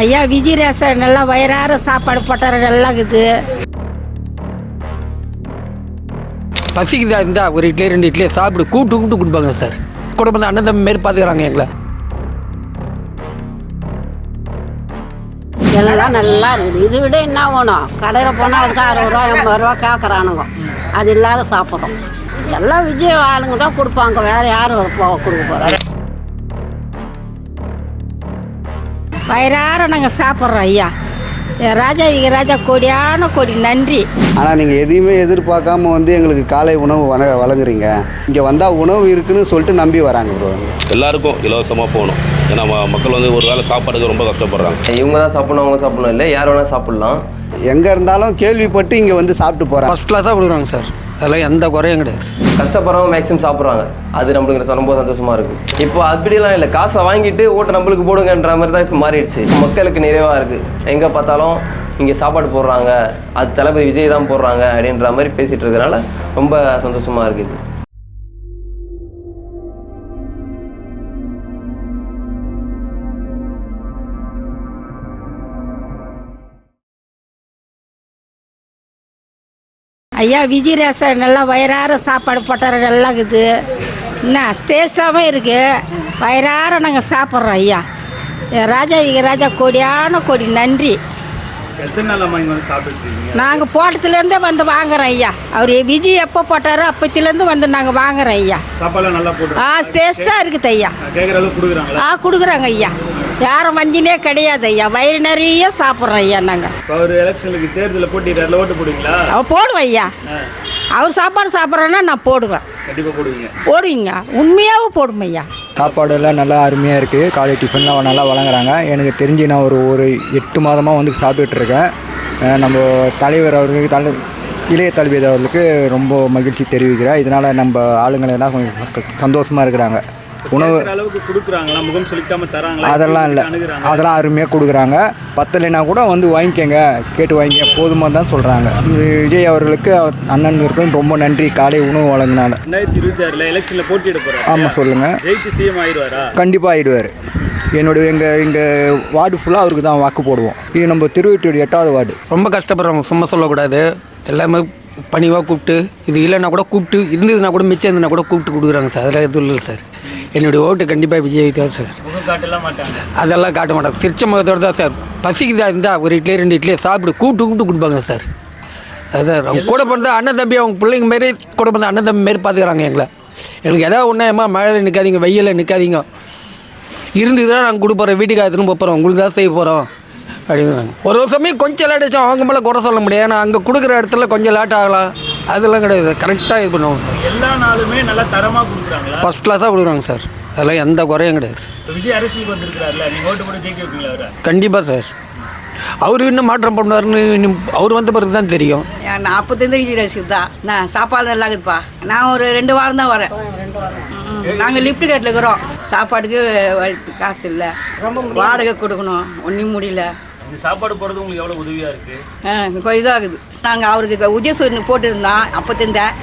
ஐயா விஜயரேசன் நல்லா வயிறார சாப்பாடு போட்டார நல்லா இருக்குது. பசிக்குதா இருந்தா ஒரு இட்லி ரெண்டு இட்லி சாப்பிடு கூட்டு கூட்டு கொடுப்பாங்க சார். கூட வந்து அண்ணன் தம்பி மாரி பார்த்துக்கிறாங்க எங்களை. எல்லாம் நல்லா இருக்குது. இது விட என்ன வேணும்? கடையில் போனால் அதுக்கு அறுபது ரூபா எண்பது ரூபா கேட்குறானுங்க அது இல்லாத சாப்பிட்றோம். எல்லாம் விஜய் ஆளுங்க தான் கொடுப்பாங்க. வேற யாரும் போ கொடுக்க போகிறாங்க வயிறார நாங்கள் சாப்பிட்றோம் ஐயா. என் ராஜா இங்க ராஜா கொடியான கொடி நன்றி. ஆனால் நீங்கள் எதையுமே எதிர்பார்க்காம வந்து எங்களுக்கு காலை உணவு வழ வழங்குறீங்க. இங்கே வந்தால் உணவு இருக்குன்னு சொல்லிட்டு நம்பி வராங்க ப்ரோ எல்லாருக்கும் இலவசமாக போகணும். ஏன்னா மக்கள் வந்து ஒரு வேளை சாப்பாடுக்கு ரொம்ப கஷ்டப்படுறாங்க. இவங்க தான் சாப்பிடணும் அவங்க சாப்பிடணும். இல்லை யார் வேணால் சாப்பிடலாம். எங்கே இருந்தாலும் கேள்விப்பட்டு இங்கே வந்து சாப்பிட்டு போகிறாங்க ஃபஸ்ட் கிளாஸாக கொடுக்குறாங்க சார். அதெல்லாம் எந்த குறையும் கிடையாது கஷ்டப்படுறவங்க மேக்ஸிமம் சாப்பிட்றாங்க. அது நம்மளுக்கு ரொம்ப சந்தோஷமா இருக்கு. இப்போ அப்படிலாம் இல்லை காசை வாங்கிட்டு ஓட்டு நம்மளுக்கு போடுங்கன்ற மாதிரி தான் இப்போ மாறிடுச்சு. மக்களுக்கு நிறைவாக இருக்கு. எங்கே பார்த்தாலும் இங்கே சாப்பாடு போடுறாங்க அது தளபதி விஜய் தான் போடுறாங்க அப்படின்ற மாதிரி பேசிட்டு இருக்கறனால ரொம்ப சந்தோஷமா இருக்குது ஐயா விஜயரேசன் நல்லா வயிறார சாப்பாடு போட்டார நல்லா இருக்குது. என்ன டேஸ்டாகவும் இருக்குது வயிறார நாங்கள் சாப்பிட்றோம் ஐயா. ராஜா இங்க ராஜா கொடியான கொடி நன்றி. நாங்கள் போட்டத்துலேருந்தே வந்து வாங்குறோம் ஐயா. அவர் விஜய் எப்போ போட்டாரோ அப்பத்துலேருந்து வந்து நாங்கள் வாங்குறோம் ஐயா. ஆ டேஸ்ட்டாக இருக்குது ஐயா. ஆ கொடுக்குறாங்க ஐயா. யாரும் வஞ்சினே கிடையாது ஐயா. வயிறு நிறைய சாப்பிட்றோம் ஐயா நாங்கள் இப்போ அவர் எலெக்ஷனுக்கு தேர்தலில் போட்டிடுறாருல ஓட்டு போடுவீங்களா? அவன் போடுவேன் ஐயா. அவர் சாப்பாடு சாப்பிட்றேன்னா நான் போடுவேன். கண்டிப்பாக போடுவீங்க. போடுவீங்க. உண்மையாகவும் போடுவேன் ஐயா. சாப்பாடு எல்லாம் நல்லா அருமையாக இருக்குது காலை டிஃபன்லாம் நல்லா வழங்குறாங்க. எனக்கு தெரிஞ்சு நான் ஒரு ஒரு எட்டு மாதமாக வந்து சாப்பிட்டுட்ருக்கேன் நம்ம தலைவர் அவர்களுக்கு தலை இளைய தளபதி அவர்களுக்கு ரொம்ப மகிழ்ச்சி தெரிவிக்கிறேன். இதனால் நம்ம ஆளுங்களை எல்லாம் கொஞ்சம் சந்தோஷமாக இருக்கிறாங்க. உணவு அளவுக்கு கொடுக்குறாங்களா? முகம் சுளிக்காம தராங்களா? அதெல்லாம் இல்லை. அதெல்லாம் அருமையாக கொடுக்குறாங்க. பத்தலைனா கூட வந்து வாங்கிக்கோங்க. கேட்டு வாங்கிக்க. போதுமா தான் சொல்கிறாங்க விஜய் அவர்களுக்கு அவர் அண்ணனுக்கும் ரொம்ப நன்றி. காலை உணவு வழங்கினால ரெண்டாயிரத்தி இருபத்தி ஆறில் எலெக்ஷனில் போட்டியிட போகிறாரு ஆமாம் சொல்லுங்கள் ஜெயிச்சு சிஎம் ஆயிடுவாரா? கண்டிப்பாக ஆயிடுவார். என்னுடைய எங்கள் எங்கள் வார்டு ஃபுல்லாக அவருக்கு தான் வாக்கு போடுவோம். இது நம்ம திருவெட்டூர் எட்டாவது வார்டு. ரொம்ப கஷ்டப்படுறவங்க சும்மா சொல்லக்கூடாது. எல்லாமே பணிவாக கூப்பிட்டு இது இல்லைன்னா கூட கூப்பிட்டு இருந்ததுன்னா கூட மிச்சம் இருந்ததுன்னா கூட கூப்பிட்டு கொடுக்குறாங்க சார். அதெல்லாம் எதுவும் இல்லை சார். என்னுடைய ஓட்டு கண்டிப்பாக விஜய் தான் சார். அதெல்லாம் காட்ட மாட்டாங்க. திருச்ச முகத்தோடு தான் சார். பசிக்குதா இருந்தா ஒரு இட்லி ரெண்டு இட்லி சாப்பிடு கூட்டு கூட்டு கொடுப்பாங்க சார். அதுதான் அவங்க கூட பிறந்த அண்ணன் தம்பி அவங்க பிள்ளைங்க மாரி கூட பிறந்த அண்ணன் தம்பி மாரி பார்த்துக்கிறாங்க எங்களை. எங்களுக்கு எதாவது ஒன்றாயம்மா மழையில் நிற்காதீங்க வெயிலில் நிற்காதீங்க இருந்ததுதான் நாங்கள் கொடுப்போறோம் வீட்டுக்கு எடுத்துன்னு போகிறோம் உங்களுக்கு தான் செய்ய போகிறோம் அப்படின்னு ஒரு சமயம் கொஞ்சம் லேட் ஆச்சோம் அவங்க மேலே குறை சொல்ல முடியாது. ஏன்னா அங்கே கொடுக்குற இடத்துல கொஞ்சம் லேட் ஆகலாம். அதெல்லாம் கிடையாது. கரெக்டாக இது பண்ணுவாங்க சார். எல்லா நாளுமே நல்லா தரமாக கொடுக்குறாங்களா? ஃபஸ்ட் கிளாஸாக கொடுக்குறாங்க சார். அதெல்லாம் எந்த குறையும் கிடையாது. விஜய் அரசியலுக்கு வந்திருக்கிறாருல நீங்கள் ஓட்டு போட்டு ஜெயிக்க வைப்பீங்களா அவரை? கண்டிப்பாக சார். அவர் இன்னும் மாற்றம் பண்ணுவார்னு இன்னும் அவர் வந்த பிறகு தான் தெரியும். நான் அப்போதுலேருந்து விஜய் ரசிகர் தான். நான் சாப்பாடு நல்லா இருக்குதுப்பா நான் ஒரு ரெண்டு வாரம் தான் வரேன். நாங்கள் லிஃப்ட் கேட்டில் இருக்கிறோம். சாப்பாடுக்கு காசு இல்லை. வாடகை கொடுக்கணும். ஒன்றும் முடியல. இந்த சாப்பாடு போகிறது உங்களுக்கு எவ்வளோ உதவியாக இருக்குது இதாகுது. நாங்கள் அவருக்கு உதயசூரியன் போட்டுருந்தோம் அப்போ திந்தேன்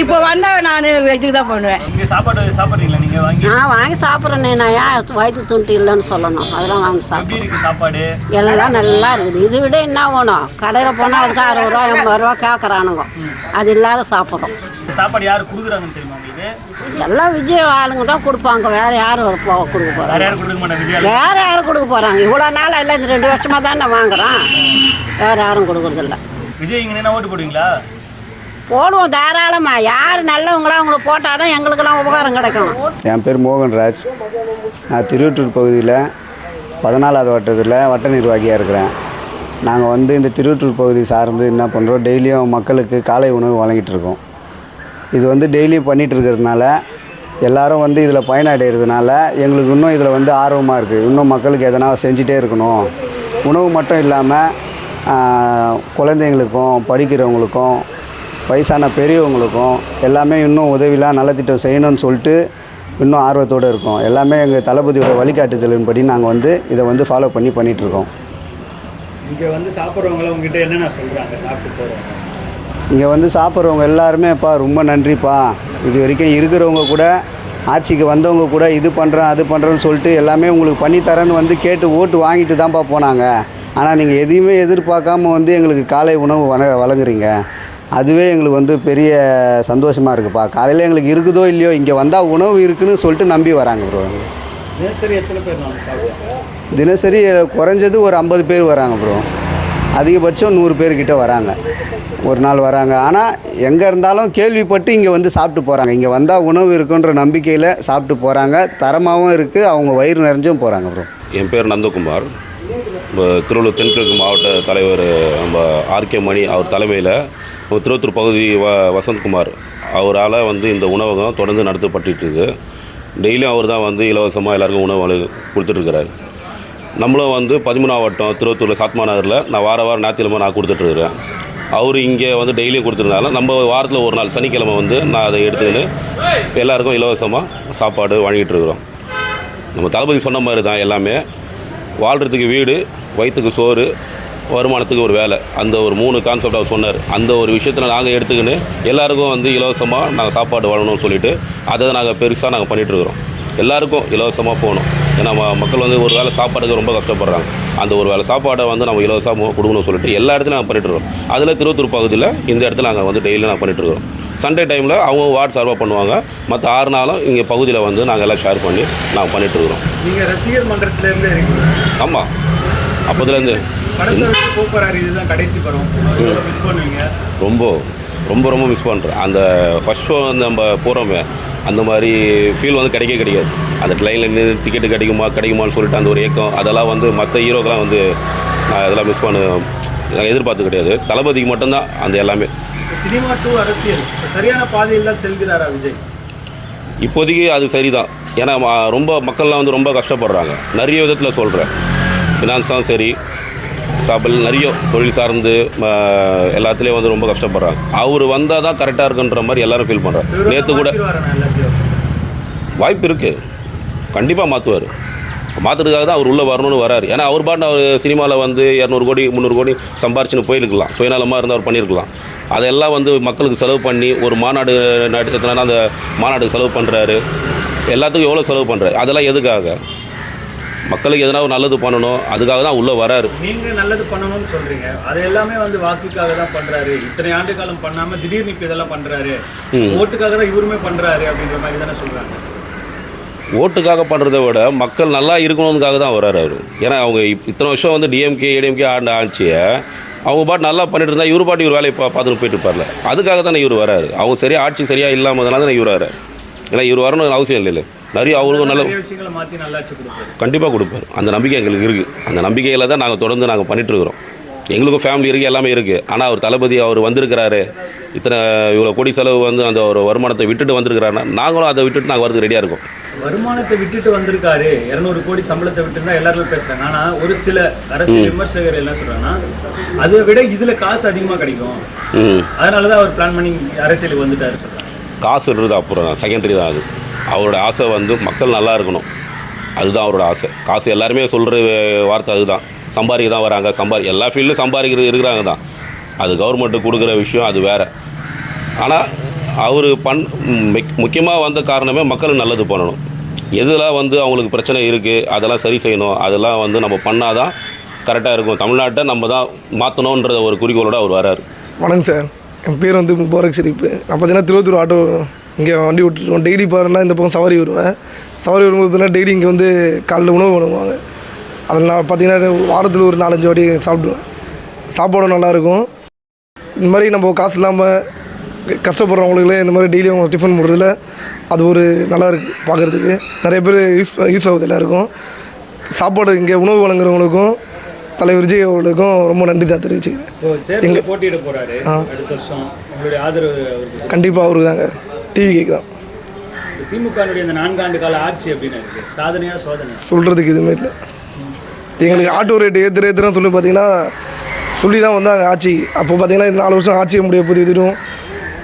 இப்போ வந்தால் நான் இதுக்கு தான் பண்ணுவேன். இங்கே சாப்பாடு சாப்பிட்றீங்களா? நீங்கள் வாங்கி நான் வாங்கி சாப்பிட்றேனே. நான் ஏன் வயிற்று துண்டு இல்லைன்னு சொல்லணும். அதெல்லாம் வாங்கி சாப்பிட்றேன் சாப்பாடு? எல்லாம் நல்லா இருக்குது. இது விட என்ன வேணும்? கடையில் போனால் அதுக்கு அறுபது ரூபா எண்பது ரூபா கேட்குறானுங்க அது இல்லாத சாப்பிட்றோம். சாப்பாடு யார் கொடுக்குறாங்கன்னு தெரியுமா எல்லாம் விஜய் ஆளுங்க தான் கொடுப்பாங்க. வேற யாரும் போ கொடுக்க வேற போகிறாங்க யாரும் கொடுக்க மாட்டாங்க? விஜய் வேற யாரும் கொடுக்க போகிறாங்க இவ்வளோ நாள் இல்லை இந்த ரெண்டு வருஷமாக தானே வாங்குறோம் வேற யாரும் கொடுக்குறதில்ல. விஜய் இங்கே என்ன ஓட்டு போடுவீங்களா? போடுவோம் தாராளமாக யார் நல்லவங்களோ அவங்கள போட்டால் தான் எங்களுக்கெல்லாம் உபகாரம் கிடைக்கும். என் பேர் மோகன்ராஜ் நான் திருவட்டூர் பகுதியில் பதினாலாவது வட்டத்தில் வட்ட நிர்வாகியாக இருக்கிறேன். நாங்கள் வந்து இந்த திருவட்டூர் பகுதி சார்ந்து என்ன பண்ணுறோம் டெய்லியும் மக்களுக்கு காலை உணவு வழங்கிட்டு இருக்கோம். இது வந்து டெய்லியும் பண்ணிகிட்டு இருக்கிறதுனால எல்லாரும் வந்து இதில் பயனடைகிறதுனால எங்களுக்கு இன்னும் இதில் வந்து ஆர்வமாக இருக்குது இன்னும் மக்களுக்கு எதனா செஞ்சிட்டே இருக்கணும். உணவு மட்டும் இல்லாமல் குழந்தைங்களுக்கும் படிக்கிறவங்களுக்கும் வயசான பெரியவங்களுக்கும் எல்லாமே இன்னும் உதவிலாம் நலத்திட்டம் செய்யணும்னு சொல்லிட்டு இன்னும் ஆர்வத்தோடு இருக்கோம். எல்லாமே எங்கள் தளபதியோட வழிகாட்டுதலின்படி நாங்கள் வந்து இதை வந்து ஃபாலோ பண்ணி பண்ணிகிட்ருக்கோம் இங்கே வந்து சாப்பிட்றவங்கள உங்ககிட்ட என்னென்ன சொல்கிறாங்க சாப்பிட்டு போகிறவங்க இங்கே வந்து சாப்பிட்றவங்க எல்லாருமேப்பா ரொம்ப நன்றிப்பா. இது வரைக்கும் இருக்கிறவங்க கூட ஆட்சிக்கு வந்தவங்க கூட இது பண்ணுறேன் அது பண்ணுறேன்னு சொல்லிட்டு எல்லாமே உங்களுக்கு பண்ணித்தரேன்னு வந்து கேட்டு ஓட்டு வாங்கிட்டு தான்ப்பா போனாங்க. ஆனால் நீங்கள் எதையுமே எதிர்பார்க்காம வந்து எங்களுக்கு காலை உணவு வழ வழங்குறீங்க. அதுவே எங்களுக்கு வந்து பெரிய சந்தோஷமாக இருக்குப்பா காலையில் எங்களுக்கு இருக்குதோ இல்லையோ இங்கே வந்தால் உணவு இருக்குன்னு சொல்லிட்டு நம்பி வராங்க ப்ரோ தினசரி எத்தனை பேர் தினசரி குறைஞ்சது ஒரு ஐம்பது பேர் வராங்க ப்ரோ அதிகபட்சம் நூறு பேர்கிட்ட வராங்க. ஒரு நாள் வராங்க. ஆனால் எங்கே இருந்தாலும் கேள்விப்பட்டு இங்கே வந்து சாப்பிட்டு போகிறாங்க இங்கே வந்தால் உணவு இருக்குன்ற நம்பிக்கையில் சாப்பிட்டு போகிறாங்க தரமாகவும் இருக்குது அவங்க வயிறு நிறைஞ்சும் போகிறாங்க ப்ரோ என் பேர் நந்தகுமார். திருவள்ளூர் தென்கிழக்கு மாவட்ட தலைவர் நம்ம ஆர்கே மணி அவர் தலைமையில் திருவத்தூர் பகுதி வ வசந்த்குமார் அவரால் வந்து இந்த உணவகம் தொடர்ந்து நடத்தப்பட்டுருக்கு டெய்லியும் அவர் தான் வந்து இலவசமாக எல்லாருக்கும் உணவு கொடுத்துட்ருக்கிறார் நம்மளும் வந்து பதிமூணாம் வட்டம் திருவத்தூரில் சாத்மா நகரில் நான் வார வாரம் ஞாயிற்றுக்கிழமை நான் கொடுத்துட்ருக்குறேன் அவர் இங்கே வந்து டெய்லியும் கொடுத்துருந்தாலும் நம்ம வாரத்தில் ஒரு நாள் சனிக்கிழமை வந்து நான் அதை எடுத்துக்கின்னு எல்லாருக்கும் இலவசமாக சாப்பாடு வழங்கிட்டு இருக்கிறோம் நம்ம தளபதி சொன்ன மாதிரி தான் எல்லாமே. வாழ்கிறதுக்கு வீடு வயிற்றுக்கு சோறு வருமானத்துக்கு ஒரு வேலை. அந்த ஒரு மூணு கான்செப்ட் அவர் சொன்னார். அந்த ஒரு விஷயத்தில் நாங்கள் எடுத்துக்கின்னு எல்லாருக்கும் வந்து இலவசமாக நாங்கள் சாப்பாடு வழங்கணும்னு சொல்லிட்டு அதை நாங்கள் பெருசாக நாங்கள் பண்ணிகிட்ருக்குறோம் எல்லாருக்கும் இலவசமாக போகணும். ஏன்னா மக்கள் வந்து ஒரு வேளை சாப்பாடுக்கு ரொம்ப கஷ்டப்படுறாங்க. அந்த ஒரு வேளை சாப்பாடை வந்து நம்ம இலவசமாக கொடுக்கணும்னு சொல்லிட்டு எல்லா இடத்துலையும் நாங்கள் பண்ணிகிட்ருக்கோம் அதில் திருவத்தூர் பகுதியில் இந்த இடத்துல நாங்கள் வந்து டெய்லியும் நாங்கள் பண்ணிகிட்ருக்கோம் சண்டே டைமில் அவங்க வார்டு சார்பாக பண்ணுவாங்க. மற்ற ஆறு நாளும் இங்கே பகுதியில் வந்து நாங்கள் எல்லாம் ஷேர் பண்ணி நாங்கள் பண்ணிகிட்ருக்குறோம் நீங்கள் ரசிகர் மன்றத்திலேருந்தே ஆமாம் அப்போதுலேருந்து ரொம்ப ரொம்ப ரொம்ப மிஸ் பண்ணுறேன் அந்த ஃபஸ்ட் ஷோ வந்து நம்ம போகிறோமே அந்த மாதிரி ஃபீல் வந்து கிடைக்கவே கிடைக்காது. அந்த லைனில் நின்று டிக்கெட்டு கிடைக்குமா கிடைக்குமான்னு சொல்லிட்டு அந்த ஒரு ஏக்கம் அதெல்லாம் வந்து மற்ற ஹீரோக்கெல்லாம் வந்து நான் அதெல்லாம் மிஸ் பண்ண நான் எதிர்பார்த்து கிடையாது. தளபதிக்கு மட்டும்தான் அந்த எல்லாமே. சினிமா டூ அரசியல். சரியான பாதையில் தான் செல்கிறாரா விஜய்? இப்போதைக்கு அது சரிதான். ஏன்னா ரொம்ப மக்கள்லாம் வந்து ரொம்ப கஷ்டப்படுறாங்க. நிறைய விதத்தில் சொல்கிறேன் ஃபினான்ஸாகவும் சரி. சாப்பில் நிறைய தொழில் சார்ந்து எல்லாத்துலேயும் வந்து ரொம்ப கஷ்டப்படுறாங்க. அவர் வந்தால் தான் கரெக்டாக இருக்குன்ற மாதிரி எல்லாரும் ஃபீல் பண்ணுறாங்க நேற்று கூட வாய்ப்பு இருக்குது கண்டிப்பாக மாற்றுவார் மாற்றுறதுக்காக தான் அவர் உள்ளே வரணும்னு வராரு. ஏன்னா அவர் பாட்டு அவர் சினிமாவில் வந்து இரநூறு கோடி முந்நூறு கோடி சம்பாரிச்சுன்னு போயிருக்கலாம். சுயநலமாக இருந்து அவர் பண்ணியிருக்கலாம். அதெல்லாம் வந்து மக்களுக்கு செலவு பண்ணி ஒரு மாநாடு நடத்தினா அந்த மாநாடுக்கு செலவு பண்ணுறாரு எல்லாத்துக்கும் எவ்வளோ செலவு பண்ணுறாரு அதெல்லாம் எதுக்காக? மக்களுக்கு எதனா ஒரு நல்லது பண்ணணும் அதுக்காக தான் உள்ளே வராரு. நீங்க நல்லது பண்ணணும்னு சொல்றீங்க. அது எல்லாமே வந்து வாக்குக்காக தான் பண்றாரு. இத்தனை ஆண்டு காலம் பண்ணாம திடீர்னு இப்ப இதெல்லாம் பண்றாரு. ம். ஓட்டுக்காக தான் இவருமே பண்றாரு அப்படின்ற மாதிரி தானே சொல்றாங்க. ஓட்டுக்காக பண்ணுறதை விட மக்கள் நல்லா இருக்கணுன்றதுக்காக தான் வராரு அவர். ஏன்னா அவங்க இத்தனை வருஷம் வந்து டிஎம்கே ஏடிஎம்கே ஆண்ட ஆட்சியை அவங்க பாட்டு நல்லா பண்ணிட்டு இருந்தால் இவர் பாட்டு இவர் வேலையை பா பார்த்துட்டு போயிட்டு இருப்பார்ல. அதுக்காக தானே இவர் வராரு. அவங்க சரியாக ஆட்சி சரியாக இல்லாமதனால தானே இவர் வராரு. ஏன்னா இவர் வரணும்னு அவசியம் இல்லை நிறைய அவருக்கும் நல்ல கண்டிப்பாக கொடுப்பார். அந்த நம்பிக்கை எங்களுக்கு இருக்குது அந்த நம்பிக்கையில் தான் நாங்கள் தொடர்ந்து நாங்கள் பண்ணிகிட்ருக்குறோம் எங்களுக்கும் ஃபேமிலி இருக்குது எல்லாமே இருக்குது ஆனால் அவர் தளபதி அவர் வந்திருக்கிறாரு. இத்தனை இவ்வளோ கோடி செலவு வந்து அந்த ஒரு வருமானத்தை விட்டுட்டு வந்திருக்கிறாருன்னா நாங்களும் அதை விட்டுட்டு நாங்கள் வரது ரெடியாக இருக்கோம். வருமானத்தை விட்டுட்டு வந்திருக்காரு. இருநூறு கோடி சம்பளத்தை விட்டு தான் எல்லாருமே பேசுறாங்க. ஆனா ஒரு சில அரசியல் விமர்சகர் என்ன சொல்றாங்கன்னா அதை விட இதுல காசு அதிகமா கிடைக்கும். ம். அதனாலதான் அவர் பிளான் பண்ணி அரசியலுக்கு வந்துட்டாரு சொல்றாங்க. காசுன்றது அப்புறம் செகண்டரி தான் அது. அவரோட ஆசை வந்து மக்கள் நல்லா இருக்கணும். அதுதான் அவரோட ஆசை. காசு எல்லாருமே சொல்கிற வார்த்தை அதுதான். சம்பாதிக்க தான் வராங்க. சம்பாதி எல்லா ஃபீல்டும் சம்பாதிக்கிறது இருக்கிறாங்க தான். அது கவர்மெண்ட்டு கொடுக்குற விஷயம் அது வேறு. ஆனால் அவர் பண் முக்கியமாக வந்த காரணமே மக்களுக்கு நல்லது பண்ணணும். எதெல்லாம் வந்து அவங்களுக்கு பிரச்சனை இருக்குது அதெல்லாம் சரி செய்யணும். அதெல்லாம் வந்து நம்ம பண்ணால் தான் கரெக்டாக இருக்கும். தமிழ்நாட்டை நம்ம தான் மாற்றணுன்ற ஒரு குறிக்கோளோட அவர் வராரு. வணக்கம் சார். என் பேர் வந்து முபாரக் ஷெரீப் நான் பார்த்தீங்கன்னா திருவத்தூர் ஆட்டோ இங்கே வண்டி விட்டுருவோம். டெய்லி பாருன்னா இந்த பக்கம் சவாரி வருவேன். சவாரி வரும்போது பார்த்தீங்கன்னா டெய்லி இங்கே வந்து காலைல உணவு வழங்குவாங்க அதில் நான் பார்த்தீங்கன்னா வாரத்தில் ஒரு நாலஞ்சு வாட்டி சாப்பிடுவேன். சாப்பாடும் நல்லாயிருக்கும். இந்த மாதிரி நம்ம காசு இல்லாமல் கஷ்டப்படுறவங்களுக்கு இந்த மாதிரி டெய்லியும் அவங்க டிஃபன் போடுறதுல அது ஒரு நல்லா இருக்குது பார்க்குறதுக்கு. நிறைய பேர் யூஸ் யூஸ் ஆகுது எல்லாருக்கும். சாப்பாடு இங்கே உணவு வழங்குறவங்களுக்கும் தலைவர் விஜய் அவர்களுக்கும் ரொம்ப நன்றி நான் தெரிவிச்சுக்கிறேன். தேர்தலில் போட்டியிட போறாரு. அடுத்த வருஷம் கண்டிப்பாக அவருக்கு. தாங்க டிவி கேக்கு தான் திமுகனுடைய இந்த நான்காண்டு கால ஆட்சி அப்படின்னு இருக்கு? சாதனையா சோதனை சொல்கிறதுக்கு எதுவுமே இல்லை. எங்களுக்கு ஆட்டோ ரேட்டு ஏற்றுற ஏற்றுறன்னு சொல்லி பார்த்தீங்கன்னா சொல்லி தான் வந்தாங்க ஆட்சி. அப்போ பார்த்தீங்கன்னா இந்த நாலு வருஷம் ஆட்சி முடிய போது இதுவும்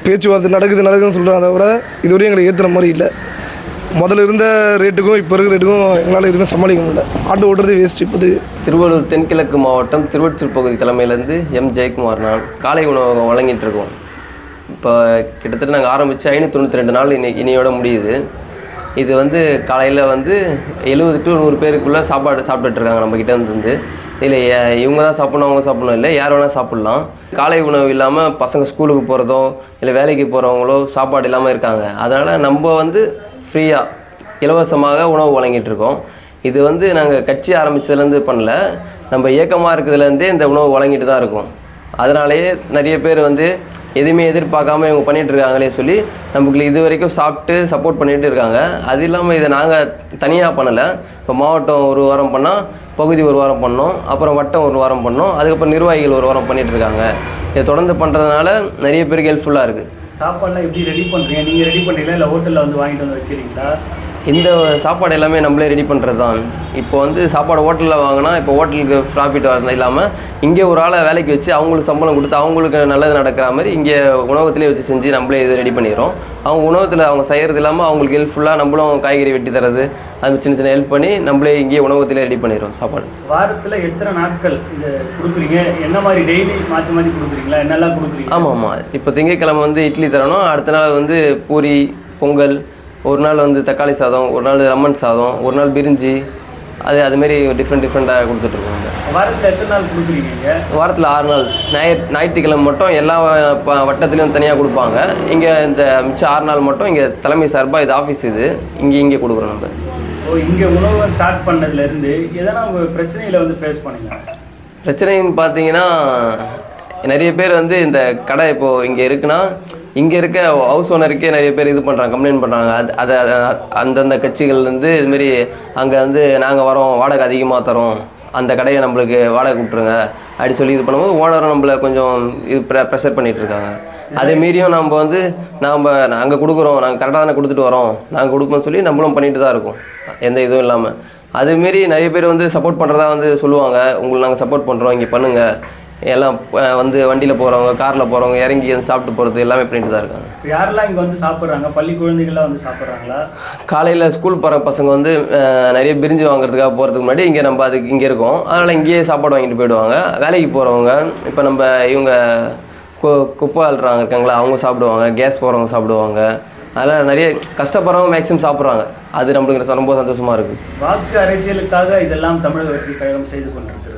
பேச்சுவார்த்தை நடக்குது நடக்குதுன்னு சொல்கிறாங்க தவிர இதுவரையும் எங்களுக்கு ஏற்றுற மாதிரி இல்லை. முதல்ல இருந்த ரேட்டுக்கும் இப்போ இருக்கிற ரேட்டுக்கும் எங்களால் எதுவுமே சமாளிக்க முடியல. ஆட்டோ ஓட்டுறது வேஸ்ட் இப்போது. திருவள்ளூர் தென்கிழக்கு மாவட்டம் திருவொற்றியூர் பகுதி தலைமையிலேருந்து எம். ஜெயக்குமார் நான் காலை உணவகம் வழங்கிட்டு இருக்கோம். இப்போ கிட்டத்தட்ட நாங்கள் ஆரம்பித்து ஐநூற்றி தொண்ணூற்றி ரெண்டு நாள் இனி இனியோட முடியுது. இது வந்து காலையில் வந்து எழுபது டு நூறு பேருக்குள்ளே சாப்பாடு சாப்பிட்டுட்டு இருக்காங்க நம்ம இருந்து. இல்லை இவங்க தான் சாப்பிடணும் அவங்க சாப்பிடணும். இல்லை யார் வேணால் சாப்பிட்லாம். காலை உணவு இல்லாமல் பசங்க ஸ்கூலுக்கு போகிறதோ இல்லை வேலைக்கு போகிறவங்களோ சாப்பாடு இல்லாமல் இருக்காங்க. அதனால் நம்ம வந்து ஃப்ரீயாக இலவசமாக உணவு வழங்கிட்டு இருக்கோம். இது வந்து நாங்கள் கட்சி ஆரம்பித்ததுலேருந்து பண்ணல. நம்ம இயக்கமாக இருக்கிறதுலேருந்தே இந்த உணவு வழங்கிட்டு தான் இருக்கோம். அதனாலேயே நிறைய பேர் வந்து எதுவுமே எதிர்பார்க்காம இவங்க பண்ணிட்டு இருக்காங்களே சொல்லி நமக்கு இது வரைக்கும் சாப்பிட்டு சப்போர்ட் பண்ணிட்டு இருக்காங்க அது இல்லாமல் இதை நாங்கள் தனியாக பண்ணலை. இப்போ மாவட்டம் ஒரு வாரம் பண்ணால் பகுதி ஒரு வாரம் பண்ணோம் அப்புறம் வட்டம் ஒரு வாரம் பண்ணோம் அதுக்கப்புறம் நிர்வாகிகள் ஒரு வாரம் பண்ணிட்டு இருக்காங்க இதை தொடர்ந்து பண்ணுறதுனால நிறைய பேருக்கு ஹெல்ப்ஃபுல்லாக இருக்குது சாப்பாடுலாம் எப்படி ரெடி பண்ணுறீங்க நீங்கள் ரெடி பண்ணுறீங்களா இல்லை ஹோட்டலில் வந்து வாங்கிட்டு வந்து வைக்கிறீங்களா? இந்த சாப்பாடு எல்லாமே நம்மளே ரெடி பண்ணுறது தான் இப்போ வந்து சாப்பாடு ஹோட்டலில் வாங்கினா இப்போ ஹோட்டலுக்கு ப்ராஃபிட் வரது இல்லாமல் இங்கே ஒரு ஆளை வேலைக்கு வச்சு அவங்களுக்கு சம்பளம் கொடுத்து அவங்களுக்கு நல்லது நடக்கிற மாதிரி இங்கே உணவகத்திலே வச்சு செஞ்சு நம்மளே இது ரெடி பண்ணிடுறோம். அவங்க உணவகத்தில் அவங்க செய்கிறது இல்லாமல் அவங்களுக்கு ஹெல்ப்ஃபுல்லாக நம்மளும் காய்கறி வெட்டி தரது அது சின்ன சின்ன ஹெல்ப் பண்ணி நம்மளே இங்கேயே உணவகத்திலே ரெடி பண்ணிடுறோம் சாப்பாடு. வாரத்துல எத்தனை நாட்கள் இது கொடுக்குறீங்க? என்ன மாதிரி டெய்லி மாத்தி மாத்தி கொடுக்குறீங்களா? என்னெல்லாம் கொடுக்குறீங்க? ஆமாம் ஆமாம். இப்போ திங்கட்கிழமை வந்து இட்லி தரணும். அடுத்த நாள் வந்து பூரி பொங்கல் ஒரு நாள் வந்து தக்காளி சாதம் ஒரு நாள் லெமன் சாதம் ஒரு நாள் பிரிஞ்சி அது அதுமாரி டிஃப்ரெண்ட் டிஃப்ரெண்ட்டாக கொடுத்துட்ருக்கோங்க வாரத்துல எத்தனை நாள் கொடுக்குறீங்க? வாரத்தில் ஆறு நாள். ஞாயிறு ஞாயிற்றுக்கிழமை மட்டும் எல்லா வட்டத்துலையும் தனியாக கொடுப்பாங்க. இங்கே இந்த மிச்சம் ஆறு நாள் மட்டும் இங்கே தலைமை சார்பாக இது ஆஃபீஸ் இது. இங்கே இங்கே கொடுக்குறோம் நம்ம. ஓ இங்க உணவு ஸ்டார்ட் பண்ணதுல இருந்து எதனா உங்க பிரச்சனைகளை வந்து ஃபேஸ் பண்ணீங்க? பிரச்சனைன்னு பார்த்தீங்கன்னா நிறைய பேர் வந்து இந்த கடை இப்போது இங்கே இருக்குன்னா இங்கே இருக்க ஹவுஸ் ஓனருக்கே நிறைய பேர் இது பண்ணுறாங்க கம்ப்ளைண்ட் பண்ணுறாங்க அது அதை அதை- அந்தந்த கட்சிகள்லேருந்து இதுமாரி அங்கே வந்து நாங்கள் வரோம் வாடகை அதிகமாக தரோம். அந்த கடையை நம்மளுக்கு வாடகை கொடுத்துருங்க. அப்படி சொல்லி இது பண்ணும்போது ஓனரும் நம்மளை கொஞ்சம் இது ப்ரெஷர் பண்ணிகிட்டு இருக்காங்க அதே மீறியும் நம்ம வந்து நாம் நாங்கள் கொடுக்குறோம் நாங்கள் கரெக்டாக தானே கொடுத்துட்டு வரோம். நாங்கள் கொடுப்போம்னு சொல்லி நம்மளும் பண்ணிட்டு தான் இருக்கோம். எந்த இதுவும் இல்லாமல் அதுமாரி நிறைய பேர் வந்து சப்போர்ட் பண்ணுறதா வந்து சொல்லுவாங்க. உங்களுக்கு நாங்கள் சப்போர்ட் பண்ணுறோம் இங்கே பண்ணுங்கள் எல்லாம் வந்து வண்டியில் போகிறவங்க காரில் போகிறவங்க இறங்கி வந்து சாப்பிட்டு போகிறது எல்லாமே பண்ணிட்டு தான் இருக்காங்க. யாரெல்லாம் இங்க வந்து சாப்பிடுறாங்க? பள்ளி குழந்தைகள்லாம் வந்து சாப்பிடுறாங்களா? காலையில் ஸ்கூல் போகிற பசங்க வந்து நிறைய பிரிஞ்சு வாங்குறதுக்காக போகிறதுக்கு முன்னாடி இங்கே நம்ம அதுக்கு இங்கே இருக்கோம். அதனால் இங்கேயே சாப்பாடு வாங்கிட்டு போயிடுவாங்க. வேலைக்கு போகிறவங்க இப்போ நம்ம இவங்க கு குப்பை அள்ளுறாங்க இருக்காங்களா அவங்க சாப்பிடுவாங்க கேஸ் போகிறவங்க சாப்பிடுவாங்க. அதனால் நிறைய கஷ்டப்படுறவங்க மேக்ஸிமம் சாப்பிட்றாங்க. அது நம்மளுக்கு ரொம்ப சந்தோஷமாக இருக்குது வாக்கு அரசியலுக்காக இதெல்லாம் தமிழக வெற்றி கழகம் செய்து கொண்டிருக்கிறதா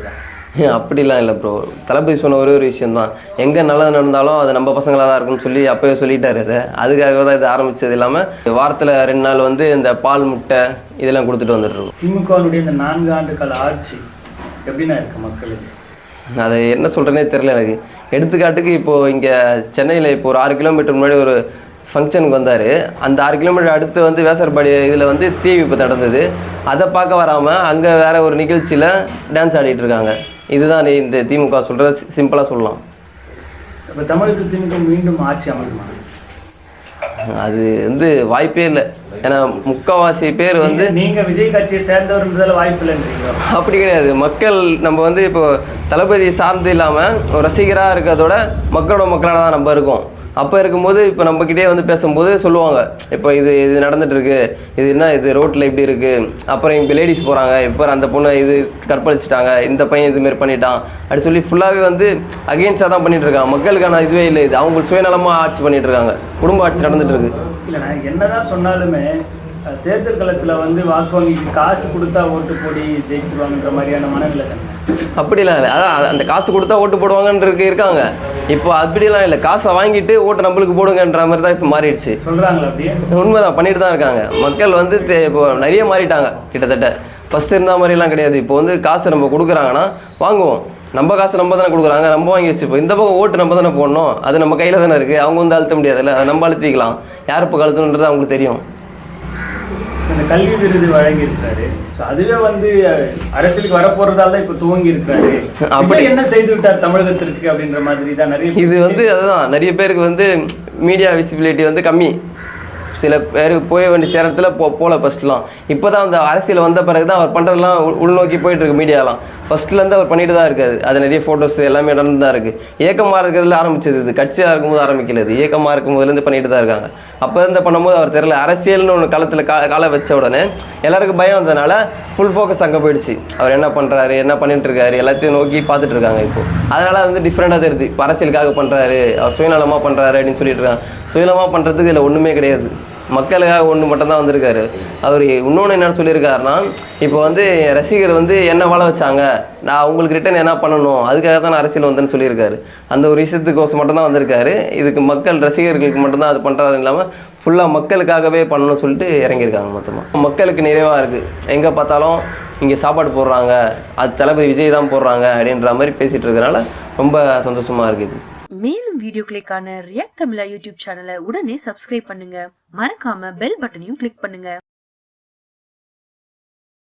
அப்படிலாம் இல்லை ப்ரோ தளபதி சொன்ன ஒரே ஒரு விஷயம்தான். எங்கே நல்லது நடந்தாலும் அது நம்ம பசங்களாக தான் இருக்கும்னு சொல்லி அப்போவே சொல்லிட்டாரு அதை அதுக்காக தான் இது ஆரம்பித்தது இல்லாமல் வாரத்தில் ரெண்டு நாள் வந்து இந்த பால் முட்டை இதெல்லாம் கொடுத்துட்டு வந்துட்டுருக்கோம் திமுகவினுடைய இந்த நான்கு ஆண்டு கால ஆட்சி எப்படின்னா இருக்கு மக்களுக்கு? அது என்ன சொல்கிறேனே தெரில எனக்கு. எடுத்துக்காட்டுக்கு இப்போது இங்கே சென்னையில் இப்போ ஒரு ஆறு கிலோமீட்டர் முன்னாடி ஒரு ஃபங்க்ஷனுக்கு வந்தார். அந்த ஆறு கிலோமீட்டர் அடுத்து வந்து வேசர்பாடி இதில் வந்து தீ விபத்து நடந்தது. அதை பார்க்க வராமல் அங்கே வேற ஒரு நிகழ்ச்சியில் டான்ஸ் ஆடிட்டு இருக்காங்க. இதுதான் நீ இந்த திமுக சொல்கிறது சிம்பிளாக சொல்லலாம். இப்ப தமிழகத்தில் திமுக மீண்டும் ஆட்சி அமைக்குமா? அது வந்து வாய்ப்பே இல்லை. ஏன்னா முக்கால்வாசி பேர் வந்து நீங்க- நீங்க விஜய் கட்சியை சேர்ந்தவர்ன்றதால வாய்ப்பு இல்லைன்றீங்க அப்படி கிடையாது. மக்கள் நம்ம வந்து இப்போ தளபதி சார்ந்து இல்லாமல் ஒரு ரசிகராக இருக்கிறதோட மக்களோட மக்களாக தான் நம்ம இருக்கோம். அப்போ இருக்கும்போது இப்போ நம்மக்கிட்டே வந்து பேசும்போது சொல்லுவாங்க இப்போ இது இது நடந்துட்டு இருக்கு இது என்ன இது ரோட்டில் இப்படி இருக்கு அப்புறம் இப்போ லேடிஸ் போகிறாங்க இப்போ அந்த பொண்ணை இது கற்பழிச்சிட்டாங்க இந்த பையன் இதுமாரி பண்ணிட்டான் அப்படி சொல்லி ஃபுல்லாகவே வந்து அகெயின்ஸ்டாக தான் பண்ணிட்டு இருக்காங்க. மக்களுக்கான இதுவே இல்லை இது. அவங்க சுயநலமாக ஆட்சி பண்ணிட்டு இருக்காங்க. குடும்ப ஆட்சி நடந்துட்டு இருக்கு என்னதான் சொன்னாலுமே தேர்தல் களத்துல வந்து வாக்கு வங்கிக்கு காசு கொடுத்தா ஓட்டு போடி ஜெயிச்சுவாங்கன்ற மாதிரியான மனநிலை அப்படிலாம் இல்லை. அதான் அந்த காசு கொடுத்தா ஓட்டு போடுவாங்கன்றது இருக்காங்க. இப்போ அப்படிலாம் இல்லை. காசை வாங்கிட்டு ஓட்டு நம்மளுக்கு போடுங்கன்ற மாதிரி தான் இப்போ மாறிடுச்சு. சொல்றாங்களா அப்படியே? உண்மைதான் பண்ணிட்டு தான் இருக்காங்க. மக்கள் வந்து இப்போ நிறைய மாறிட்டாங்க கிட்டத்தட்ட. ஃபஸ்ட் இருந்த மாதிரிலாம் கிடையாது. இப்போ வந்து காசு நம்ம கொடுக்குறாங்கன்னா வாங்குவோம். நம்ம காசு நம்ம தானே கொடுக்குறாங்க நம்ம வாங்கி வச்சுப்போம். இந்த பக்கம் ஓட்டு நம்ம தானே போடணும். அது நம்ம கையில் தானே இருக்குது அவங்க வந்து அழுத்த முடியாதுல்ல. அதை நம்ம அழுத்திக்கலாம். யார் இப்போ கழுத்தணுன்றது அவங்களுக்கு தெரியும். இந்த கல்வி விருது வழங்கி இருக்காரு So, அதுவே வந்து அரசியலுக்கு வரப்போறதால தான் இப்ப துவங்கி இருக்காரு அப்படி என்ன செய்து விட்டார் தமிழகத்திற்கு அப்படின்ற மாதிரி தான் நிறைய இது வந்து அதுதான் நிறைய பேருக்கு வந்து மீடியா விசிபிலிட்டி வந்து கம்மி. சில பேர் போய் வேண்டிய சேரத்தில் போ போகல ஃபஸ்ட்லாம் இப்போ தான் அந்த அரசியல் வந்த பிறகு தான் அவர் பண்ணுறதெல்லாம் உள்நோக்கி போயிட்டு இருக்கு மீடியாலாம் ஃபஸ்ட்லேருந்து அவர் பண்ணிட்டு தான் இருக்காது அது நிறைய ஃபோட்டோஸ் எல்லாமே நடந்து தான் இருக்குது இயக்கமாக இருக்கிறதுல ஆரம்பிச்சது இது. கட்சியாக இருக்கும்போது ஆரம்பிக்கிறது இயக்கமாக இருக்கும் போதுலேருந்து பண்ணிட்டு தான் இருக்காங்க. அப்போ இருந்து பண்ணும்போது அவர் தெரியல. அரசியல்னு ஒன்று களத்தில் கா காலை வச்ச உடனே எல்லாருக்கும் பயம் வந்ததுனால ஃபுல் ஃபோக்கஸ் அங்கே போயிடுச்சு. அவர் என்ன பண்ணுறாரு என்ன பண்ணிட்டு இருக்காரு எல்லாத்தையும் நோக்கி பார்த்துட்டு இருக்காங்க இப்போ. அதனால வந்து டிஃப்ரெண்டாக தெரியுது. இப்போ அரசியலுக்காக பண்ணுறாரு அவர் சுயநலமாக பண்ணுறாரு அப்படின்னு சொல்லிட்டு இருக்காங்க சுயநலமாக பண்ணுறதுக்கு இதில் ஒன்றுமே கிடையாது. மக்களுக்காக ஒன்று மட்டும்தான் வந்திருக்காரு. அவர் இன்னொன்று என்ன சொல்லியிருக்காருன்னா இப்போ வந்து ரசிகர் வந்து என்ன வாழ வச்சாங்க? நான் அவங்களுக்கு ரிட்டர்ன் என்ன பண்ணணும்? அதுக்காக தான் நான் அரசியல் வந்தேன்னு சொல்லியிருக்காரு. அந்த ஒரு விஷயத்துக்கோசம் மட்டும்தான் வந்திருக்காரு. இதுக்கு மக்கள் ரசிகர்களுக்கு மட்டும்தான் அது பண்ணுறாரு இல்லாமல் ஃபுல்லாக மக்களுக்காகவே பண்ணணும்னு சொல்லிட்டு இறங்கியிருக்காங்க மொத்தமாக மக்களுக்கு நிறைவாக இருக்குது எங்கே பார்த்தாலும் இங்கே சாப்பாடு போடுறாங்க. அது தளபதி விஜய் தான் போடுறாங்க அப்படின்ற மாதிரி பேசிகிட்டு இருக்கிறனால ரொம்ப சந்தோஷமாக இருக்குது மேலும் வீடியோக்களுக்கான ரியாக்ட் தமிழா யூடியூப் சேனலை உடனே சப்ஸ்கிரைப் பண்ணுங்க. மறக்காம பெல் பட்டனையும் கிளிக் பண்ணுங்க.